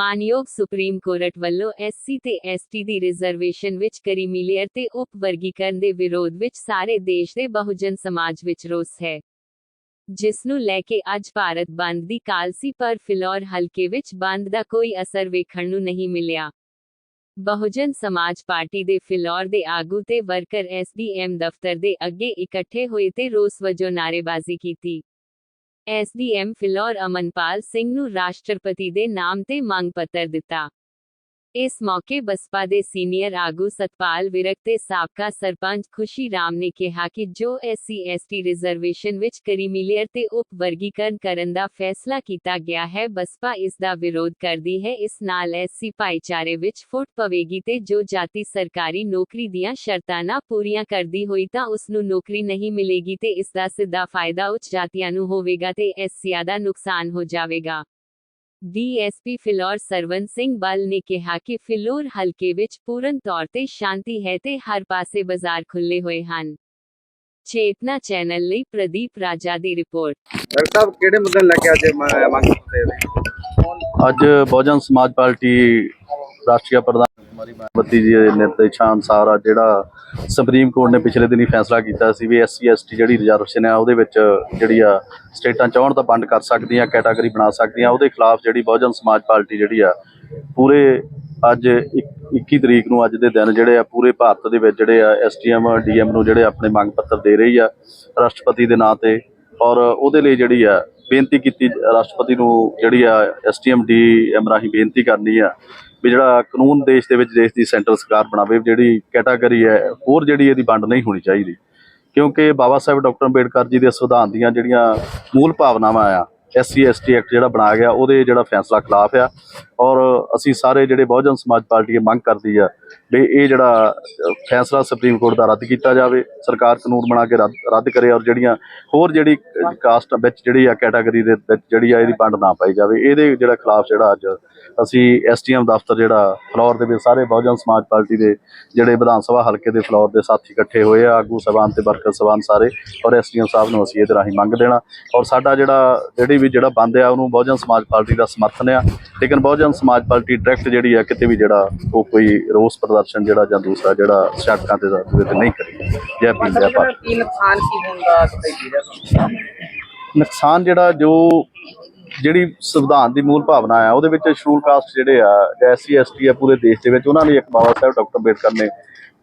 ਮਾਨਯੋਗ supreme court ਵੱਲੋਂ SC ਤੇ ਐਸਟੀ ਦੀ ਰਿਜ਼ਰਵੇਸ਼ਨ ਵਿੱਚ ਕਰੀਮੀਲੇਅਰ ਤੇ ਉਪ ਵਰਗੀਕਰਨ ਦੇ ਵਿਰੋਧ ਵਿੱਚ ਸਾਰੇ ਦੇਸ਼ ਦੇ ਬਹੁਜਨ ਸਮਾਜ ਵਿੱਚ ਰੋਸ ਹੈ। ਜਿਸ ਨੂੰ ਲੈ ਕੇ ਅੱਜ ਭਾਰਤ ਬੰਦ ਦੀ ਕਾਲ ਸੀ ਪਰ ਫਿਲੌਰ ਹਲਕੇ ਵਿੱਚ ਬੰਦ ਦਾ ਕੋਈ ਅਸਰ ਵੇਖਣ ਨੂੰ ਨਹੀਂ ਮਿਲਿਆ। ਬਹੁਜਨ ਸਮਾਜ ਪਾਰਟੀ ਦੇ ਫਿਲੌਰ ਦੇ ਆਗੂ ਤੇ ਵਰਕਰ ਐਸਡੀਐਮ ਦਫ਼ਤਰ ਦੇ ਅੱਗੇ ਇਕੱਠੇ ਹੋਏ ਤੇ ਰੋਸ ਵਜੋਂ ਨਾਅਰੇਬਾਜ਼ੀ ਕੀਤੀ। ਐਸਡੀਐਮ ਫਿਲੌਰ ਅਮਨਪਾਲ ਸਿੰਘ ਨੂੰ ਰਾਸ਼ਟਰਪਤੀ ਦੇ ਨਾਮ ਤੇ ਮੰਗ ਪੱਤਰ ਦਿੱਤਾ। ਇਸ ਮੌਕੇ ਬਸਪਾ ਦੇ ਸੀਨੀਅਰ ਆਗੂ ਸਤਪਾਲ ਵਿਰਕ ਤੇ ਸਾਬਕਾ ਸਰਪੰਚ ਖੁਸ਼ੀ ਰਾਮ ਨੇ ਕਿਹਾ ਕਿ ਜੋ ਐਸਸੀ, ਐਸਟੀ ਰਿਜ਼ਰਵੇਸ਼ਨ ਵਿੱਚ ਕਰੀਮੀਲੀਅਰ ਤੇ ਉਪ ਵਰਗੀਕਰਨ ਕਰਨ ਦਾ ਫੈਸਲਾ ਕੀਤਾ ਗਿਆ ਹੈ, ਬਸਪਾ ਇਸ ਦਾ ਵਿਰੋਧ ਕਰਦੀ ਹੈ। ਇਸ ਨਾਲ ਐਸਸੀ ਭਾਈਚਾਰੇ ਵਿੱਚ ਫੁੱਟ ਪਵੇਗੀ ਤੇ ਜੋ ਜਾਤੀ ਸਰਕਾਰੀ ਨੌਕਰੀ ਦੀਆਂ ਸ਼ਰਤਾਂ ਨਾ ਪੂਰੀਆਂ ਕਰਦੀ ਹੋਈ ਤਾਂ ਉਸ ਨੂੰ ਨੌਕਰੀ ਨਹੀਂ ਮਿਲੇਗੀ ਤੇ ਇਸ ਦਾ ਸਿੱਧਾ ਫਾਇਦਾ ਉੱਚ ਜਾਤੀਆਂ ਨੂੰ ਹੋਵੇਗਾ ਤੇ ਐਸਸੀਆਂ ਦਾ ਨੁਕਸਾਨ ਹੋ ਜਾਵੇਗਾ। ਡੀਐਸਪੀ ਫਿਲੌਰ ਸਰਵਨ ਸਿੰਘ ਬਲ ਨੇ ਕਿਹਾ ਕਿ ਫਿਲੌਰ ਹਲਕੇ ਵਿੱਚ ਪੂਰਨ ਤੌਰ ਤੇ ਸ਼ਾਂਤੀ ਹੈ ਤੇ ਹਰ ਪਾਸੇ ਬਾਜ਼ਾਰ ਖੁੱਲੇ ਹੋਏ ਹਨ। ਚੇਤਨਾ ਚੈਨਲ ਲਈ ਪ੍ਰਦੀਪ ਰਾਜਾ ਦੀ ਰਿਪੋਰਟ। ਡਾਕਟਰ ਸਾਹਿਬ ਕਿਹੜੇ ਮੁੱਦੇ ਲੈ ਕੇ ਅੱਜ ਮੰਗ ਕਰਦੇ ਨੇ ਅੱਜ ਬਹੁਜਨ ਸਮਾਜ ਪਾਰਟੀ ਰਾਸ਼ਟਰੀ ਪ੍ਰਧਾਨ ਕੁਮਾਰੀ ਜੀ ਦੇ ਨਿਰਦੇਸ਼ਾਂ ਅਨੁਸਾਰ ਅੱਜ ਜਿਹੜਾ ਸੁਪਰੀਮ ਕੋਰਟ ਨੇ ਪਿਛਲੇ ਦਿਨੀ ਫੈਸਲਾ ਕੀਤਾ ਸੀ ਵੀ ਐਸਸੀ ਐਸਟੀ ਜਿਹੜੀ ਰਿਜ਼ਰਵੇਸ਼ਨ ਹੈ ਉਹਦੇ ਵਿੱਚ ਜਿਹੜੀ ਆ ਸਟੇਟਾਂ ਚਾਹਣ ਤਾਂ ਵੰਡ ਕਰ ਸਕਦੀਆਂ ਕੈਟਾਗਰੀ ਬਣਾ ਸਕਦੀਆਂ ਉਹਦੇ ਖਿਲਾਫ ਜਿਹੜੀ ਬਹੁਜਨ ਸਮਾਜ ਪਾਰਟੀ ਜਿਹੜੀ ਆ, ਪੂਰੇ ਅੱਜ ਇੱਕ- 21 ਤਰੀਕ ਨੂੰ ਅੱਜ ਦੇ ਦਿਨ ਜਿਹੜੇ ਆ, ਪੂਰੇ ਭਾਰਤ ਦੇ ਵਿੱਚ ਜਿਹੜੇ ਆ ਐਸਟੀਐਮ ਡੀਐਮ ਨੂੰ ਜਿਹੜੇ ਆਪਣੇ ਮੰਗ ਪੱਤਰ ਦੇ ਰਹੀ ਆ ਰਾਸ਼ਟਰਪਤੀ ਦੇ ਨਾਂ ਤੇ ਔਰ ਉਹਦੇ ਲਈ ਜਿਹੜੀ ਆ ਬੇਨਤੀ ਕੀਤੀ, ਰਾਸ਼ਟਰਪਤੀ ਨੂੰ ਜਿਹੜੀ ਆ ਐਸਟੀਐਮ ਡੀਐਮ ਰਾਹੀਂ ਬੇਨਤੀ ਕਰਨੀ ਆ ਵੀ ਜਿਹੜਾ ਕਾਨੂੰਨ ਦੇਸ਼ ਦੇ ਵਿੱਚ ਦੇਸ਼ ਦੀ ਸੈਂਟਰ ਸਰਕਾਰ ਬਣਾਵੇ, ਜਿਹੜੀ ਕੈਟਾਗਰੀ ਹੈ, ਹੋਰ ਜਿਹੜੀ ਇਹਦੀ ਵੰਡ ਨਹੀਂ ਹੋਣੀ ਚਾਹੀਦੀ। ਕਿਉਂਕਿ ਬਾਬਾ ਸਾਹਿਬ ਡਾਕਟਰ ਅੰਬੇਡਕਰ ਜੀ ਦੇ ਸੰਵਿਧਾਨ ਦੀਆਂ ਜਿਹੜੀਆਂ ਮੂਲ ਭਾਵਨਾਵਾਂ ਆ ਐਸਸੀ ਐਸਟੀ ਐਕਟ ਜਿਹੜਾ ਬਣਾਇਆ ਗਿਆ, ਉਹਦੇ ਜਿਹੜਾ ਫੈਸਲਾ ਖਿਲਾਫ ਆ। ਔਰ ਅਸੀਂ ਸਾਰੇ ਜਿਹੜੇ ਬਹੁਜਨ ਸਮਾਜ ਪਾਰਟੀ ਇਹ ਮੰਗ ਕਰਦੀ ਆ ਵੀ ਇਹ ਜਿਹੜਾ ਫੈਸਲਾ ਸੁਪਰੀਮ ਕੋਰਟ ਦਾ ਰੱਦ ਕੀਤਾ ਜਾਵੇ, ਸਰਕਾਰ ਕਾਨੂੰਨ ਬਣਾ ਕੇ ਰੱਦ ਰੱਦ ਕਰੇ ਔਰ ਜਿਹੜੀਆਂ ਹੋਰ ਜਿਹੜੀ ਕਾਸਟ ਵਿੱਚ ਜਿਹੜੀ ਆ ਕੈਟਾਗਰੀ ਦੇ ਵਿੱਚ ਜਿਹੜੀ ਆ ਇਹਦੀ ਵੰਡ ਨਾ ਪਾਈ ਜਾਵੇ। ਇਹਦੇ ਜਿਹੜਾ ਖਿਲਾਫ ਜਿਹੜਾ ਅੱਜ ਅਸੀਂ ਐਸਟੀਐਮ ਦਫ਼ਤਰ ਜਿਹੜਾ ਫਲੋਰ ਦੇ ਵਿੱਚ ਸਾਰੇ ਬਹੁਜਨ ਸਮਾਜ ਪਾਰਟੀ ਦੇ ਜਿਹੜੇ ਵਿਧਾਨ ਸਭਾ ਹਲਕੇ ਦੇ ਫਲੋਰ ਦੇ ਸਾਥੀ ਇਕੱਠੇ ਹੋਏ ਆ, ਆਗੂ ਸਭਾਨ ਤੇ ਵਰਕਰ ਸਭਾਨ ਸਾਰੇ ਔਰ ਐਸਟੀਐਮ ਸਾਹਿਬ ਨੂੰ ਅਸੀਂ ਇਹਦੇ ਰਾਹੀਂ ਮੰਗ ਦੇਣਾ। ਔਰ ਸਾਡਾ ਜਿਹੜਾ ਜਿਹੜੀ ਵੀ ਜਿਹੜਾ ਬੰਦ ਆ, ਉਹਨੂੰ ਬਹੁਜਨ ਸਮਾਜ ਪਾਰਟੀ ਦਾ ਸਮਰਥਨ ਆ। ਲੇਕਿਨ ਬਹੁਜਨ ਸਮਾਜ ਪਾਰਟੀ ਡਾਇਰੈਕਟ ਜਿਹੜੀ ਆ, ਕਿਤੇ ਵੀ ਜਿਹੜਾ ਉਹ ਕੋਈ ਰੋਸ ਪ੍ਰਦਰਸ਼ਨ ਜਿਹੜਾ ਜਾਂ ਦੂਸਰਾ ਜਿਹੜਾ ਸੜਕਾਂ ਤੇ ਦਾ ਉਹਦੇ ਤੇ ਨਹੀਂ ਕਰੀ। ਜੈ ਭੀਮ ਜੈ ਭਾਰਤ ਕੀ ਨੁਕਸਾਨ ਕੀ ਹੁੰਦਾ ਜਿਹੜਾ? ਜੋ ਜਿਹੜੀ ਸੰਵਿਧਾਨ ਦੀ ਮੂਲ ਭਾਵਨਾ ਆ ਉਹਦੇ ਵਿੱਚ ਸ਼ਡਿਊਲ ਕਾਸਟ ਜਿਹੜੇ ਆ ਐਸਸੀ ਐਸਟੀ ਆ ਪੂਰੇ ਦੇਸ਼ ਦੇ ਵਿੱਚ ਉਹਨਾਂ ਲਈ ਇੱਕ ਬਾਬਾ ਸਾਹਿਬ ਡਾਕਟਰ ਅੰਬੇਡਕਰ ਨੇ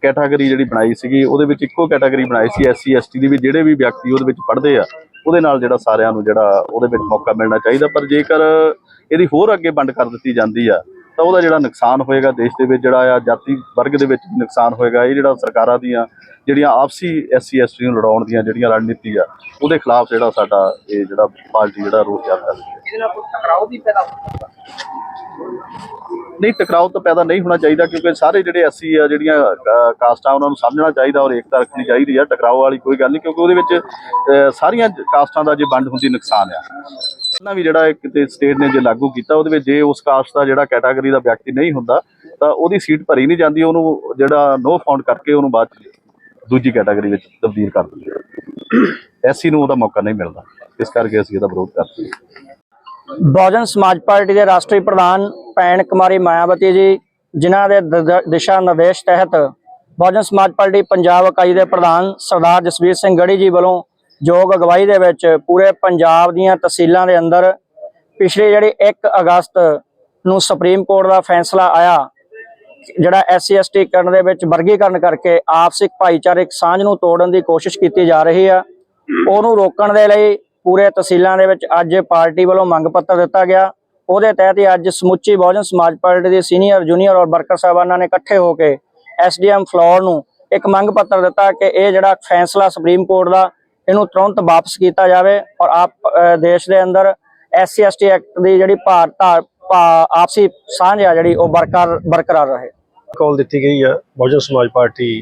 ਕੈਟਾਗਰੀ ਜਿਹੜੀ ਬਣਾਈ ਸੀਗੀ ਉਹਦੇ ਵਿੱਚ ਇੱਕੋ ਕੈਟਾਗਰੀ ਬਣਾਈ ਸੀ ਐਸਸੀ ਐਸਟੀ ਦੀ ਵੀ ਜਿਹੜੇ ਵੀ ਵਿਅਕਤੀ ਉਹਦੇ ਵਿੱਚ ਪੜ੍ਹਦੇ ਆ ਉਹਦੇ ਨਾਲ ਜਿਹੜਾ ਸਾਰਿਆਂ ਨੂੰ ਜਿਹੜਾ ਉਹਦੇ ਵਿੱਚ ਮੌਕਾ ਮਿਲਣਾ ਚਾਹੀਦਾ। ਪਰ ਜੇਕਰ ਇਹਦੀ ਹੋਰ ਅੱਗੇ ਵੰਡ ਕਰ ਦਿੱਤੀ ਜਾਂਦੀ ਆ ਤਾਂ ਉਹਦਾ ਜਿਹੜਾ ਨੁਕਸਾਨ ਹੋਏਗਾ ਦੇਸ਼ ਦੇ ਵਿੱਚ ਜਿਹੜਾ ਆ ਜਾਤੀ ਵਰਗ ਦੇ ਵਿੱਚ ਨੁਕਸਾਨ ਹੋਏਗਾ ਇਹ ਜਿਹੜਾ ਸਰਕਾਰਾਂ ਦੀਆਂ ਜਿਹੜੀਆਂ ਆਪਸੀ ਐਸਸੀ ਐਸਟੀ ਨੂੰ ਲੜਾਉਣ ਦੀਆਂ ਜਿਹੜੀਆਂ ਰਣਨੀਤੀ ਆ ਉਹਦੇ ਖਿਲਾਫ ਜਿਹੜਾ ਸਾਡਾ ਇਹ ਜਿਹੜਾ ਪਾਰਟੀ ਜਿਹੜਾ ਰੋਸ ਰਹੀ ਹੈ। ਇਹਦੇ ਨਾਲ ਕੋਈ ਟਕਰਾਓ ਵੀ ਪੈਦਾ ਹੁੰਦਾ ਨਹੀਂ ਟਕਰਾਓ ਤਾਂ ਪੈਦਾ ਨਹੀਂ ਹੋਣਾ ਚਾਹੀਦਾ ਕਿਉਂਕਿ ਸਾਰੇ ਜਿਹੜੇ ਐਸਸੀ ਆ ਜਿਹੜੀਆਂ ਕਾਸਟਾਂ ਉਹਨਾਂ ਨੂੰ ਸਮਝਣਾ ਚਾਹੀਦਾ ਔਰ ਏਕਤਾ ਰੱਖਣੀ ਚਾਹੀਦੀ ਆ ਟਕਰਾਓ ਵਾਲੀ ਕੋਈ ਗੱਲ ਨਹੀਂ ਕਿਉਂਕਿ ਉਹਦੇ ਵਿੱਚ ਸਾਰੀਆਂ ਕਾਸਟਾਂ ਦਾ ਜੇ ਵੰਡ ਹੁੰਦੀ ਨੁਕਸਾਨ ਆ। ਪਹਿਲਾਂ ਵੀ ਜਿਹੜਾ ਕਿਤੇ ਸਟੇਟ ਨੇ ਜੇ ਲਾਗੂ ਕੀਤਾ, ਉਹਦੇ ਵਿੱਚ ਜੇ ਉਸ ਕਾਸਟ ਦਾ ਜਿਹੜਾ ਕੈਟਾਗਰੀ ਦਾ ਵਿਅਕਤੀ ਨਹੀਂ ਹੁੰਦਾ, ਤਾਂ ਉਹਦੀ ਸੀਟ ਭਰੀ ਨਹੀਂ ਜਾਂਦੀ, ਉਹਨੂੰ ਜਿਹੜਾ ਨੋ ਫਾਊਂਡ ਕਰਕੇ ਉਹਨੂੰ ਬਾਅਦ ਦੂਜੀ ਕੈਟਾਗਰੀ ਵਿੱਚ ਤਬਦੀਲ ਕਰ ਦਿੰਦੇ ਐਸਸੀ ਨੂੰ ਉਹਦਾ ਮੌਕਾ ਨਹੀਂ ਮਿਲਦਾ। ਇਸ ਕਰਕੇ ਅਸੀਂ ਇਹਦਾ ਵਿਰੋਧ ਕਰਦੇ ਹਾਂ। ਬਹੁਜਨ ਸਮਾਜ ਪਾਰਟੀ ਦੇ ਰਾਸ਼ਟਰੀ ਪ੍ਰਧਾਨ ਭੈਣ ਕੁਮਾਰੀ ਮਾਇਆਵਤੀ ਜੀ, ਜਿਨ੍ਹਾਂ ਦੇ, ਦਿਸ਼ਾ ਨਿਰਦੇਸ਼ ਤਹਿਤ ਬਹੁਜਨ ਸਮਾਜ ਪਾਰਟੀ ਪੰਜਾਬ ਇਕਾਈ ਦੇ ਪ੍ਰਧਾਨ ਸਰਦਾਰ ਜਸਵੀਰ ਸਿੰਘ ਗੜੀ ਜੀ ਵੱਲੋਂ ਯੋਗ ਅਗਵਾਈ ਦੇ ਵਿੱਚ ਪੂਰੇ ਪੰਜਾਬ ਦੀਆਂ ਤਹਿਸੀਲਾਂ ਦੇ ਅੰਦਰ ਪਿਛਲੇ ਜਿਹੜੀ 1 ਅਗਸਤ ਨੂੰ ਸੁਪਰੀਮ ਕੋਰਟ ਦਾ ਫੈਸਲਾ ਆਇਆ, ਜਿਹੜਾ ਐਸਸੀ ਐਸਟੀ ਕਰਨ ਦੇ ਵਿੱਚ ਵਰਗੀਕਰਨ ਕਰਕੇ ਆਪਸਿਕ ਭਾਈਚਾਰਕ ਸਾਂਝ ਨੂੰ ਤੋੜਨ ਦੀ ਕੋਸ਼ਿਸ਼ ਕੀਤੀ ਜਾ ਰਹੀ ਆ, ਉਹਨੂੰ ਰੋਕਣ ਦੇ ਲਈ ਪੂਰੇ ਤਹਿਸੀਲਾਂ ਦੇ ਵਿੱਚ ਅੱਜ ਪਾਰਟੀ ਵੱਲੋਂ ਮੰਗ ਪੱਤਰ ਦਿੱਤਾ ਗਿਆ। ਉਹਦੇ ਤਹਿਤ ਹੀ ਅੱਜ ਸਮੁੱਚੀ ਬਹੁਜਨ ਸਮਾਜ ਪਾਰਟੀ ਦੇ ਸੀਨੀਅਰ, ਜੂਨੀਅਰ ਔਰ ਵਰਕਰ ਸਾਹਿਬਾਨਾਂ ਨੇ ਇਕੱਠੇ ਹੋ ਕੇ ਐਸਡੀਐਮ ਫਲੋਰ ਨੂੰ ਇੱਕ ਮੰਗ ਪੱਤਰ ਦਿੱਤਾ ਕਿ ਇਹ ਜਿਹੜਾ ਫੈਸਲਾ ਸੁਪਰੀਮ ਕੋਰਟ ਦਾ ਇਹਨੂੰ ਤੁਰੰਤ ਵਾਪਸ ਕੀਤਾ ਜਾਵੇ ਔਰ ਆਪ ਦੇਸ਼ ਦੇ ਅੰਦਰ ਐਸਸੀ ਐਸਟੀ ਐਕਟ ਦੀ ਜਿਹੜੀ ਭਾਰਤ ਆਪਸੀ ਸਾਂਝ ਆ ਜਿਹੜੀ ਉਹ ਬਰਕਰਾਰ ਬਰਕਰਾਰ ਰਹੇ। ਕਾਲ ਦਿੱਤੀ ਗਈ ਹੈ ਬਹੁਜਨ ਸਮਾਜ ਪਾਰਟੀ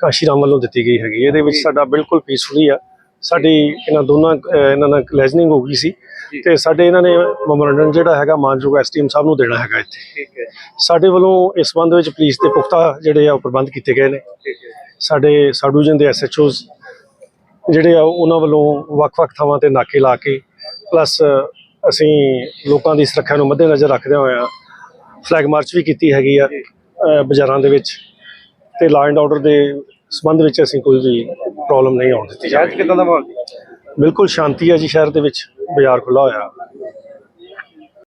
ਕਾਸ਼ੀ ਰਾਮ ਵੱਲੋਂ ਦਿੱਤੀ ਗਈ ਹੈਗੀ ਇਹਦੇ ਵਿੱਚ ਸਾਡਾ ਬਿਲਕੁਲ ਪੀਸਫੁਲੀ ਆ। ਸਾਡੀ ਇਹਨਾਂ ਦੋਨਾਂ ਇਹਨਾਂ ਨਾਲ ਲੈਜਨਿੰਗ ਹੋ ਗਈ ਸੀ। ਤੇ ਸਾਡੇ ਇਹਨਾਂ ਨੇ ਮੈਮੋਰੰਡਮ ਜਿਹੜਾ ਹੈਗਾ ਮਾਨਯੋਗ ਐਸਟੀਐਮ ਸਾਹਿਬ ਨੂੰ ਦੇਣਾ ਹੈਗਾ ਇੱਥੇ। ਠੀਕ ਹੈ ਸਾਡੇ ਵੱਲੋਂ ਇਸ ਸੰਬੰਧ ਵਿੱਚ ਪੁਲਿਸ ਦੇ ਪੁਖਤਾ ਜਿਹੜੇ ਆ ਉਹ ਪ੍ਰਬੰਧ ਕੀਤੇ ਗਏ ਨੇ। ਠੀਕ ਹੈ ਸਾਡੇ ਸਬ ਡਿਵੀਜ਼ਨ ਦੇ ਐਸਐਚਓਜ਼ ਜਿਹੜੇ ਆ ਉਹਨਾਂ ਵੱਲੋਂ ਵੱਖ-ਵੱਖ ਥਾਵਾਂ ਤੇ ਨਾਕੇ ਲਾ ਕੇ ਪਲੱਸ ਅਸੀਂ ਲੋਕਾਂ ਦੀ ਸੁਰੱਖਿਆ ਨੂੰ ਮੱਦੇਨਜ਼ਰ ਰੱਖਦਿਆਂ ਹੋਇਆਂ ਫਲੈਗ ਮਾਰਚ ਵੀ ਕੀਤੀ ਹੈਗੀ ਆ ਬਾਜ਼ਾਰਾਂ ਦੇ ਵਿੱਚ ਤੇ ਲਾਅ ਐਂਡ ਆਰਡਰ ਦੇ ਸੰਬੰਧ ਵਿੱਚ ਅਸੀਂ ਕੋਈ ਵੀ ਪ੍ਰੋਬਲਮ ਨਹੀਂ ਆਉਣ ਦਿੱਤੀ ਜਾਵੇਗੀ ਕਿਦਾਂ ਦਾ ਮਾਹੌਲ ਜੀ? ਬਿਲਕੁਲ ਸ਼ਾਂਤੀ ਹੈ ਜੀ ਸ਼ਹਿਰ ਦੇ ਵਿੱਚ ਬਾਜ਼ਾਰ ਖੁੱਲਾ ਹੋਇਆ।